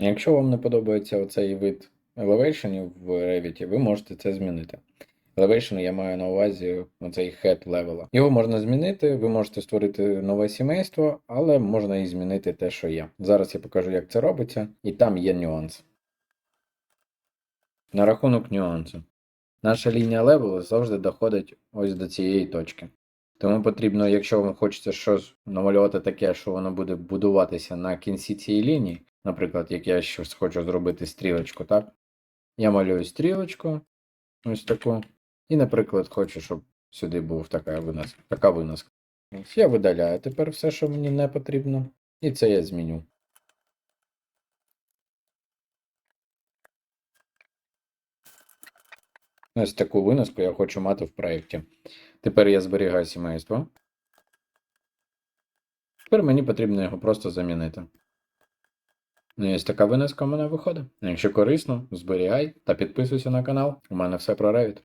Якщо вам не подобається оцей вид елевейшенів в Revit, ви можете це змінити. Elevation я маю на увазі оцей head левела. Його можна змінити, ви можете створити нове сімейство, але можна і змінити те, що є. Зараз я покажу, як це робиться, і там є нюанс. На рахунок нюансу. Наша лінія левелу завжди доходить ось до цієї точки. Тому потрібно, якщо вам хочеться щось намалювати таке, що воно буде будуватися на кінці цієї лінії, наприклад, як я щось хочу зробити стрілочку, так? Я малюю стрілочку, ось таку. І, наприклад, хочу, щоб сюди був така виноска. Така виноска. Я видаляю тепер все, що мені не потрібно. І це я зміню. Ось таку виноску я хочу мати в проєкті. Тепер я зберігаю сімейство. Тепер мені потрібно його просто замінити. Ну, і ось така винеска в мене виходить. Якщо корисно, зберігай та підписуйся на канал. У мене все про Revit.